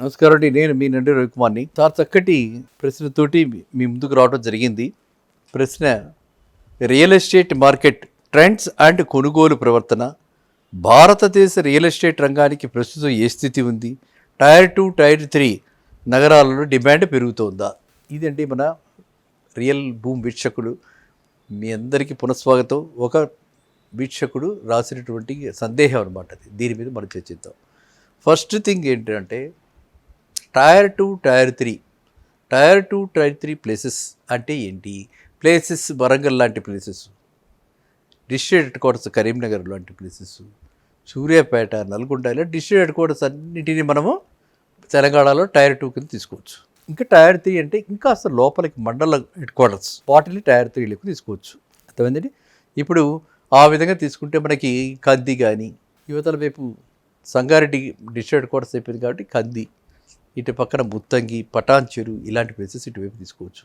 నమస్కారం అండి. నేను మీ నండి రవికుమార్ని. చాలా చక్కటి ప్రశ్నతోటి మీ ముందుకు రావడం జరిగింది. ప్రశ్న real estate market trends and కొనుగోలు ప్రవర్తన. భారతదేశ రియల్ ఎస్టేట్ రంగానికి ప్రస్తుతం ఏ స్థితి ఉంది? టైర్ టూ టైర్ త్రీ నగరాలలో డిమాండ్ పెరుగుతోందా? ఇదండి మన రియల్ భూమి వీక్షకుడు మీ అందరికీ పునఃస్వాగతం. ఒక వీక్షకుడు రాసినటువంటి సందేహం అనమాట అది. దీని మీద మనం చర్చిద్దాం. ఫస్ట్ థింగ్ ఏంటంటే tier two tier three. Tier two tier three places అంటే ఏంటి? ప్లేసెస్ వరంగల్ లాంటి places. District headquarters Karimnagar లాంటి ప్లేసెస్. సూర్యాపేట నల్గొండ ఇలా డిస్ట్రిక్ట్ హెడ్ క్వార్టర్స్ అన్నిటినీ మనము తెలంగాణలో టైర్ టూ కింద తీసుకోవచ్చు. ఇంకా టైర్ త్రీ అంటే ఇంకా అసలు లోపలికి మండల హెడ్ క్వార్టర్స్ వాటిని టైర్ త్రీలకు తీసుకోవచ్చు. అర్థమైందండి? ఇప్పుడు ఆ విధంగా తీసుకుంటే మనకి కంది కానీ యువతల వైపు సంగారెడ్డి డిస్ట్రిక్ట్ హెడ్ క్వార్టర్స్ అయిపోయింది కాబట్టి కంది. ఇటు పక్కన ముత్తంగి పటాన్చెరు ఇలాంటి ప్లేసెస్ ఇటువైపు తీసుకోవచ్చు.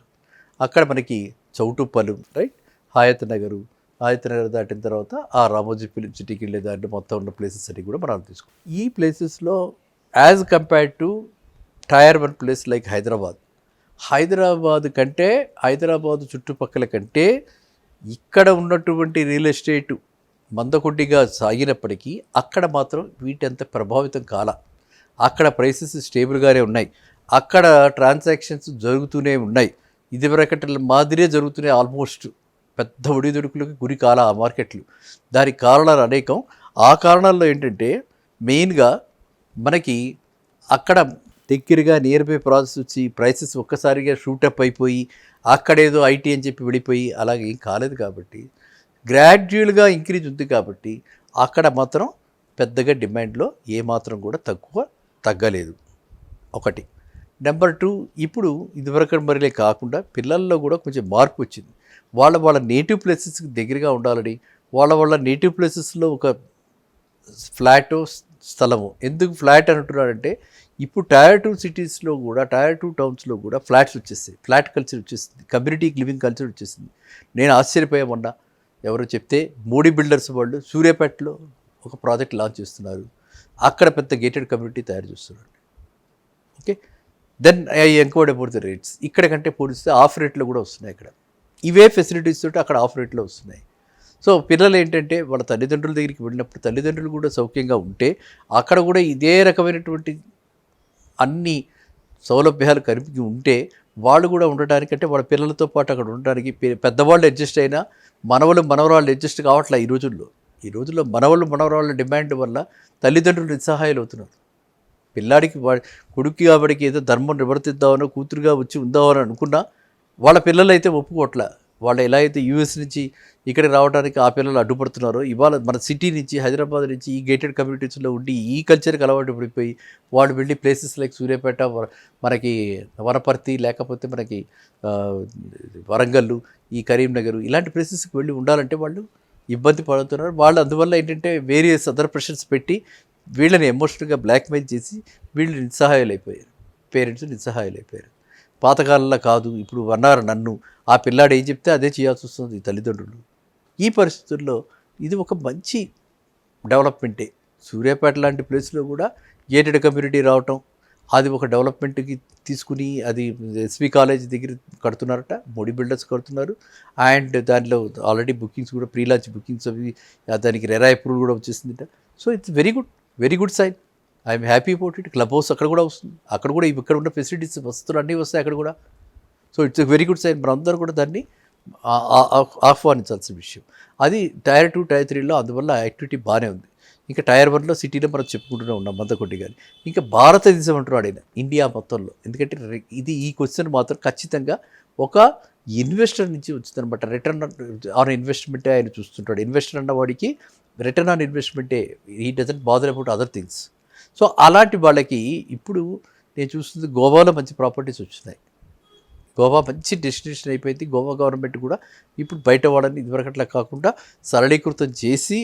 అక్కడ మనకి చౌటుప్పలు రైట్ హాయత్ నగరు హాయత్ నగర్ దాటిన తర్వాత ఆ రామోజీ ఫిలిం సిటీకి వెళ్ళే దాంట్లో మొత్తం ఉన్న ప్లేసెస్ అన్ని కూడా మనం తీసుకో ఈ ప్లేసెస్లో as compared to tier one place like Hyderabad. Hyderabad కంటే హైదరాబాద్ చుట్టుపక్కల కంటే ఇక్కడ ఉన్నటువంటి రియల్ ఎస్టేట్ మందకొడ్డిగా సాగినప్పటికీ అక్కడ మాత్రం వీటంత ప్రభావితం కాల. అక్కడ ప్రైసెస్ స్టేబుల్గానే ఉన్నాయి. అక్కడ ట్రాన్సాక్షన్స్ జరుగుతూనే ఉన్నాయి. ఇదివరకటి మాదిరే జరుగుతున్నాయి ఆల్మోస్ట్ పెద్ద ఒడిదుడుకులకు గురి కాల ఆ మార్కెట్లు దానికి కారణాలు అనేకం. ఆ కారణాల్లో ఏంటంటే మెయిన్గా మనకి అక్కడ దగ్గరగా నియర్ బై ప్రాసెస్ వచ్చి ప్రైసెస్ ఒక్కసారిగా షూటప్ అయిపోయి అక్కడేదో ఐటీ అని చెప్పి వెళ్ళిపోయి అలాగే ఏం కాలేదు కాబట్టి గ్రాడ్యువల్గా ఇంక్రీజ్ ఉంది కాబట్టి అక్కడ మాత్రం పెద్దగా డిమాండ్లో ఏమాత్రం కూడా తక్కువ తగ్గలేదు. ఒకటి. నెంబర్ టూ ఇప్పుడు ఇదివరకు మరిలే కాకుండా పిల్లల్లో కూడా కొంచెం మార్పు వచ్చింది. వాళ్ళ వాళ్ళ నేటివ్ ప్లేసెస్కి దగ్గరగా ఉండాలని వాళ్ళ వాళ్ళ నేటివ్ ప్లేసెస్లో ఒక ఫ్లాట్ స్థలము. ఎందుకు ఫ్లాట్ అంటున్నారంటే ఇప్పుడు టైర్ టూ సిటీస్లో కూడా టైర్ టూ టౌన్స్లో కూడా ఫ్లాట్స్ వచ్చేస్తాయి. ఫ్లాట్ కల్చర్ వచ్చేసింది కమ్యూనిటీ లివింగ్ కల్చర్ వచ్చేసింది నేను ఆశ్చర్యపోయామన్నా ఎవరో చెప్తే మోడీ బిల్డర్స్ వాళ్ళు సూర్యాపేటలో ఒక ప్రాజెక్ట్ లాంచ్ చేస్తున్నారు. అక్కడ పెద్ద గేటెడ్ కమ్యూనిటీ తయారు చేస్తున్నాడు okay then I enquired about the rates ఇక్కడ కంటే పోలిస్తే ఆఫ్ రేట్లో కూడా వస్తున్నాయి ఇక్కడ. ఇవే ఫెసిలిటీస్ తోటి అక్కడ ఆఫ్ రేట్లో వస్తున్నాయి. సో పిల్లలు ఏంటంటే వాళ్ళ తల్లిదండ్రుల దగ్గరికి వెళ్ళినప్పుడు తల్లిదండ్రులు కూడా సౌఖ్యంగా ఉంటే అక్కడ కూడా ఇదే రకమైనటువంటి అన్ని సౌలభ్యాలు కలిపి ఉంటే వాళ్ళు కూడా ఉండడానికి అంటే వాళ్ళ పిల్లలతో పాటు అక్కడ ఉండడానికి పెద్దవాళ్ళు అడ్జస్ట్ అయినా మనవలు మనవరాళ్ళు అడ్జస్ట్ కావట్లే ఈ రోజుల్లో. ఈ రోజుల్లో మనవలు మనవరాళ్ళ డిమాండ్ వల్ల తల్లిదండ్రులు నిస్సహాయాలు అవుతున్నారు పిల్లాడికి వాడి కొడుకు కాబడికి ఏదో ధర్మం నివర్తిద్దామనో కూతురుగా వచ్చి ఉందామని అనుకున్నా వాళ్ళ పిల్లలు అయితే ఒప్పుకోవట్లే వాళ్ళు ఎలా అయితే యూఎస్ నుంచి ఇక్కడికి రావడానికి ఆ పిల్లలు అడ్డుపడుతున్నారో ఇవాళ మన సిటీ నుంచి హైదరాబాద్ నుంచి ఈ గేటెడ్ కమ్యూనిటీస్లో ఉండి ఈ కల్చర్కి అలవాటు పడిపోయి వాళ్ళు వెళ్ళి ప్లేసెస్ లైక్ సూర్యాపేట వ- మనకి వనపర్తి లేకపోతే మనకి వరంగల్ ఈ కరీంనగర్ ఇలాంటి ప్లేసెస్కి వెళ్ళి ఉండాలంటే వాళ్ళు ఇబ్బంది పడుతున్నారు. వాళ్ళు అందువల్ల ఏంటంటే వేరియస్ అదర్ ప్రెషర్స్ పెట్టి వీళ్ళని ఎమోషనల్గా బ్లాక్మెయిల్ చేసి వీళ్ళు నిస్సహాయాలైపోయారు. పేరెంట్స్ నిస్సహాయాలు అయిపోయారు పాతకాలంలో కాదు ఇప్పుడు అన్నారు నన్ను. ఆ పిల్లాడు ఏం చెప్తే అదే చేయాల్సి వస్తుంది తల్లిదండ్రులు. ఈ పరిస్థితుల్లో ఇది ఒక మంచి డెవలప్మెంటే సూర్యాపేట లాంటి ప్లేస్లో కూడా గేటెడ్ కమ్యూనిటీ రావటం అది ఒక డెవలప్మెంట్కి తీసుకుని అది ఎస్వి కాలేజ్ దగ్గర కడుతున్నారట మోడీ బిల్డర్స్ కడుతున్నారు. అండ్ దానిలో ఆల్రెడీ బుకింగ్స్ కూడా ప్రీ లాంచ్ బుకింగ్స్ అవి దానికి రెరా అప్రూవల్ కూడా వచ్చేసిందిట. So it's very good very good sign. I'm happy about it. Club house అక్కడ కూడా వస్తుంది. అక్కడ కూడా ఇక్కడ ఉన్న ఫెసిలిటీస్ వస్తువులు అన్నీ వస్తాయి అక్కడ కూడా. So it's very good sign. మనందరూ కూడా దాన్ని ఆహ్వానించాల్సిన విషయం. అది టైర్ టూ టైర్ త్రీలో అందువల్ల యాక్టివిటీ బాగానే ఉంది. ఇంకా టైర్ వన్లో సిటీలో మనం చెప్పుకుంటూనే ఉన్నాం మందకొడ్డి కానీ ఇంకా భారతదేశం అంటున్నాడు ఆయన ఇండియా మొత్తంలో. ఎందుకంటే ఇది ఈ క్వశ్చన్ మాత్రం ఖచ్చితంగా ఒక ఇన్వెస్టర్ నుంచి వచ్చిందనమాట రిటర్న్ ఆన్ ఇన్వెస్ట్మెంటే ఆయన చూస్తుంటాడు. ఇన్వెస్టర్ అన్నవాడికి రిటర్న్ ఆన్ ఇన్వెస్ట్మెంటే ఈ doesn't bother about other things so అలాంటి వాళ్ళకి ఇప్పుడు నేను చూస్తుంది గోవాలో మంచి ప్రాపర్టీస్ వచ్చినాయి. గోవా మంచి డెస్టినేషన్ అయిపోయింది. గోవా గవర్నమెంట్ కూడా ఇప్పుడు బయట వాళ్ళని ఇదివరకట్లా కాకుండా సరళీకృతం చేసి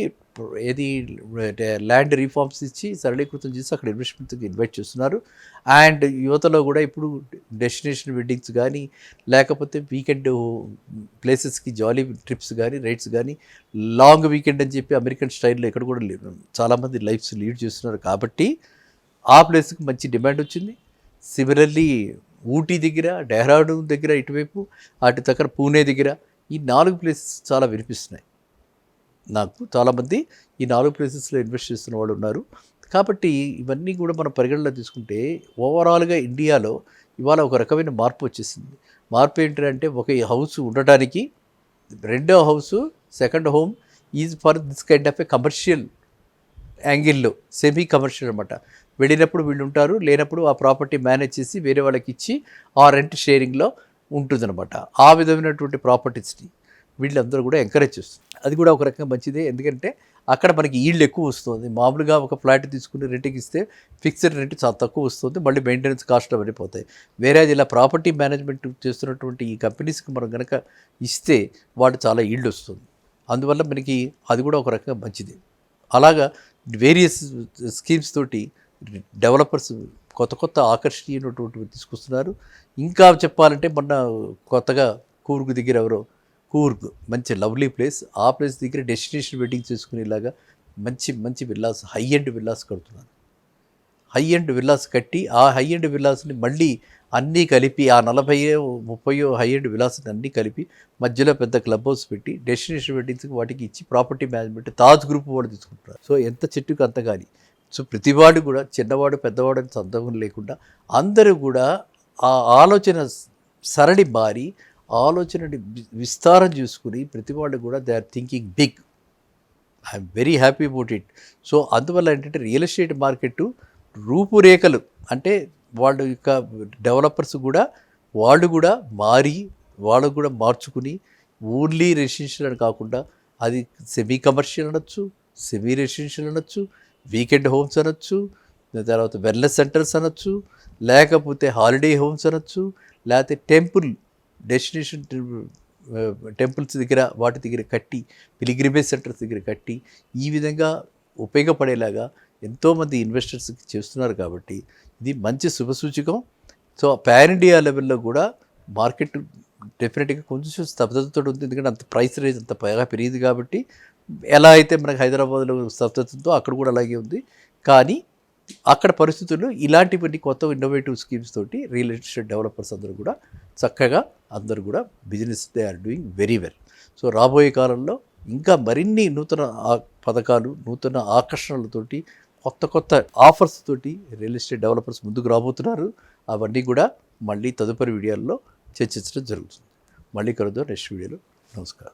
ఏది ల్యాండ్ రీఫార్మ్స్ ఇచ్చి సరళీకృతం చేసి అక్కడ ఇన్వెస్ట్మెంట్కి ఇన్వైట్ చేస్తున్నారు. అండ్ యువతలో కూడా ఇప్పుడు డెస్టినేషన్ వెడ్డింగ్స్ కానీ లేకపోతే వీకెండ్ ప్లేసెస్కి జాలీ ట్రిప్స్ కానీ రైడ్స్ కానీ లాంగ్ వీకెండ్ అని చెప్పి అమెరికన్ స్టైల్లో ఇక్కడ కూడా చాలామంది లైఫ్స్ లీడ్ చేస్తున్నారు కాబట్టి ఆ ప్లేస్కి మంచి డిమాండ్ వచ్చింది. సిమిలర్లీ ఊటీ దగ్గర డెహ్రాడూన్ దగ్గర ఇటువైపు అటు దగ్గర పూణే దగ్గర ఈ నాలుగు ప్లేసెస్ చాలా వినిపిస్తున్నాయి. నాకు చాలామంది ఈ నాలుగు ప్లేసెస్లో ఇన్వెస్ట్ చేస్తున్న వాళ్ళు ఉన్నారు. కాబట్టి ఇవన్నీ కూడా మనం పరిగణలో తీసుకుంటే ఓవరాల్గా ఇండియాలో ఇవాళ ఒక రకమైన మార్పు వచ్చేసింది. మార్పు ఏంటంటే ఒక హౌస్ ఉండటానికి రెండో house second home is for this kind of a commercial యాంగిల్లో సెమీ కమర్షియల్ అనమాట. వెళ్ళినప్పుడు వీళ్ళు ఉంటారు లేనప్పుడు ఆ ప్రాపర్టీ మేనేజ్ చేసి వేరే వాళ్ళకి ఇచ్చి ఆ రెంట్ షేరింగ్లో ఉంటుందన్నమాట. ఆ విధమైనటువంటి ప్రాపర్టీస్ని వీళ్ళందరూ కూడా ఎంకరేజ్ చేస్తారు అది కూడా ఒక రకంగా మంచిదే. ఎందుకంటే అక్కడ మనకి ఈల్డ్ ఎక్కువ వస్తుంది. మామూలుగా ఒక ఫ్లాట్ తీసుకుని రెంట్కి ఇస్తే ఫిక్స్డ్ రెంట్ చాలా తక్కువ వస్తుంది. మళ్ళీ మెయింటెనెన్స్ కాస్ట్ అవన్నీ పోతాయి. వేరే ఇలా ప్రాపర్టీ మేనేజ్మెంట్ చేస్తున్నటువంటి ఈ కంపెనీస్కి మనం కనుక ఇస్తే వాడు చాలా ఈల్డ్ వస్తుంది. అందువల్ల మనకి అది కూడా ఒక రకంగా మంచిది. అలాగా వేరియస్ స్కీమ్స్ తోటి డెవలపర్స్ కొత్త కొత్త ఆకర్షణీయమైనటువంటివి తీసుకొస్తున్నారు. ఇంకా చెప్పాలంటే మొన్న కొత్తగా కూరుకు దగ్గర ఎవరో కూర్గ్ మంచి లవ్లీ ప్లేస్. ఆ ప్లేస్ దగ్గర డెస్టినేషన్ వెడ్డింగ్ చేసుకునేలాగా మంచి మంచి విల్లాస్ హై ఎండ్ విల్లాస్ కడుతున్నారు. హై ఎండ్ విల్లాస్ కట్టి ఆ హై ఎండ్ విల్లాస్ని మళ్ళీ అన్నీ కలిపి ఆ నలభైయో ముప్పయో హై ఎండ్ విలాస్ని అన్నీ కలిపి మధ్యలో పెద్ద క్లబ్ హౌస్ పెట్టి డెస్టినేషన్ వెడ్డింగ్స్కి వాటికి ఇచ్చి ప్రాపర్టీ మేనేజ్మెంట్ తాజ్ గ్రూప్ వాడు తీసుకుంటారు సో ఎంత చెట్టుకు అంత కానీ సో ప్రతివాడు కూడా చిన్నవాడు పెద్దవాడు అని సందర్భం లేకుండా అందరూ కూడా ఆ ఆలోచన సరళి మారి ఆలోచనని విస్తారం చూసుకుని ప్రతి వాళ్ళు కూడా they are thinking big. I'm very happy about it. So అందువల్ల ఏంటంటే రియల్ ఎస్టేట్ మార్కెట్ రూపురేఖలు అంటే వాళ్ళ యొక్క డెవలపర్స్ కూడా వాళ్ళు కూడా మారి వాళ్ళు కూడా మార్చుకుని ఓన్లీ రెసిడెన్షియల్ అని కాకుండా అది సెమీ కమర్షియల్ అనొచ్చు సెమీ రెసిడెన్షియల్ అనొచ్చు వీకెండ్ హోమ్స్ అనొచ్చు తర్వాత వెల్నెస్ సెంటర్స్ అనొచ్చు లేకపోతే హాలిడే హోమ్స్ అనొచ్చు లేకపోతే టెంపుల్ డెస్టినేషన్ టెంపుల్స్ దగ్గర వాటి దగ్గర కట్టి పిలిగ్రిమేజ్ సెంటర్స్ దగ్గర కట్టి ఈ విధంగా ఉపయోగపడేలాగా ఎంతోమంది ఇన్వెస్టర్స్ చేస్తున్నారు కాబట్టి ఇది మంచి శుభసూచకం సో ప్యాన్ ఇండియా లెవెల్లో కూడా మార్కెట్ డెఫినెట్గా కొంచెం స్తబ్దతతో ఉంది. ఎందుకంటే అంత ప్రైస్ రేజ్ అంత బాగా పెరిగింది కాబట్టి ఎలా అయితే మనకు హైదరాబాద్లో స్తబ్దతతో అక్కడ కూడా అలాగే ఉంది. కానీ అక్కడ పరిస్థితుల్లో ఇలాంటివన్నీ కొత్త ఇన్నోవేటివ్ స్కీమ్స్ తోటి రియల్ ఎస్టేట్ డెవలపర్స్ అందరూ కూడా చక్కగా అందరూ కూడా business they are doing very well so రాబోయే కాలంలో ఇంకా మరిన్ని నూతన పథకాలు నూతన ఆకర్షణలతోటి కొత్త కొత్త ఆఫర్స్ తోటి రియల్ ఎస్టేట్ డెవలపర్స్ ముందుకు రాబోతున్నారు. అవన్నీ కూడా మళ్ళీ తదుపరి వీడియోల్లో చర్చించడం జరుగుతుంది. మళ్ళీ కలుద్దాం. నెక్స్ట్ వీడియోలో. నమస్కారం.